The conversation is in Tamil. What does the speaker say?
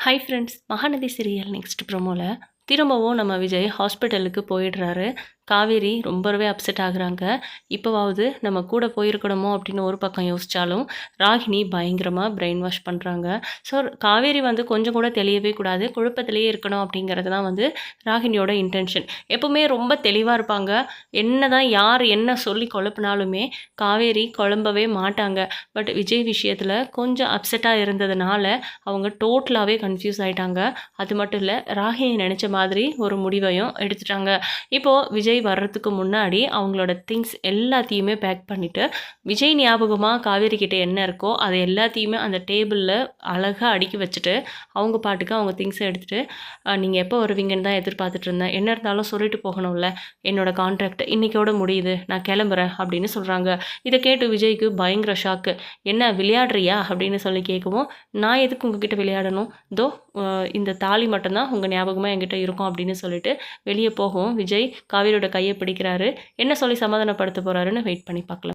Hi friends Mahanadi serial next ப்ரோமோவில் திரும்பவும் நம்ம விஜய் ஹாஸ்பிட்டலுக்கு போயிடுறாரு. காவேரி ரொம்பவே அப்செட் ஆகுறாங்க. இப்போவாவது நம்ம கூட போயிருக்கணுமோ அப்படின்னு ஒரு பக்கம் யோசித்தாலும் ராகினி பயங்கரமாக பிரெயின் வாஷ் பண்ணுறாங்க ஸோ காவேரி வந்து கொஞ்சம் கூட தெளியவே கூடாது. குழப்பத்திலேயே இருக்கணும் அப்படிங்கிறது தான் வந்து ராகினியோட இன்டென்ஷன் எப்போவுமே ரொம்ப தெளிவாக இருப்பாங்க. என்ன தான் யார் என்ன சொல்லி குழப்பினாலுமே காவேரி குழம்பவே மாட்டாங்க. பட் விஜய் விஷயத்தில் கொஞ்சம் அப்செட்டாக இருந்ததுனால அவங்க டோட்டலாகவே கன்ஃபியூஸ் ஆகிட்டாங்க அது மட்டும் இல்லை ராகினி நினச்ச மாதிரி மாதிரி ஒரு முடிவையும் எடுத்துட்டாங்க. இப்போது விஜய் வர்றதுக்கு முன்னாடி அவங்களோட திங்ஸ் எல்லாத்தையுமே பேக் பண்ணிவிட்டு விஜய் ஞாபகமாக காவேரி கிட்டே என்ன இருக்கோ அதை எல்லாத்தையுமே அந்த டேபிளில் அழகாக அடுக்கி வச்சுட்டு அவங்க பாட்டுக்கு அவங்க திங்ஸை எடுத்துகிட்டு நீங்கள் எப்போ வருவீங்கன்னு தான் எதிர்பார்த்துட்டு இருந்தேன். என்ன இருந்தாலும் சொல்லிட்டு போகணும்ல. என்னோடய கான்ட்ராக்ட் இன்றைக்கோட முடியுது. நான் கிளம்புறேன். அப்படின்னு சொல்கிறாங்க இதை கேட்டு விஜய்க்கு பயங்கர ஷாக்கு என்ன விளையாடுறியா? அப்படின்னு சொல்லி கேட்கவும் நான் எதுக்கு உங்ககிட்ட விளையாடணும்? தோ இந்த தாலி மட்டும்தான் உங்கள் ஞாபகமாக என்கிட்ட இருக்கும் அப்படின்னு சொல்லிட்டு வெளியே போகும் விஜய் காவேரியோட கையை பிடிக்கிறாரு. என்ன சொல்லி சமாதானப்படுத்த போகிறாருன்னு வெயிட் பண்ணி பார்க்கலாம்.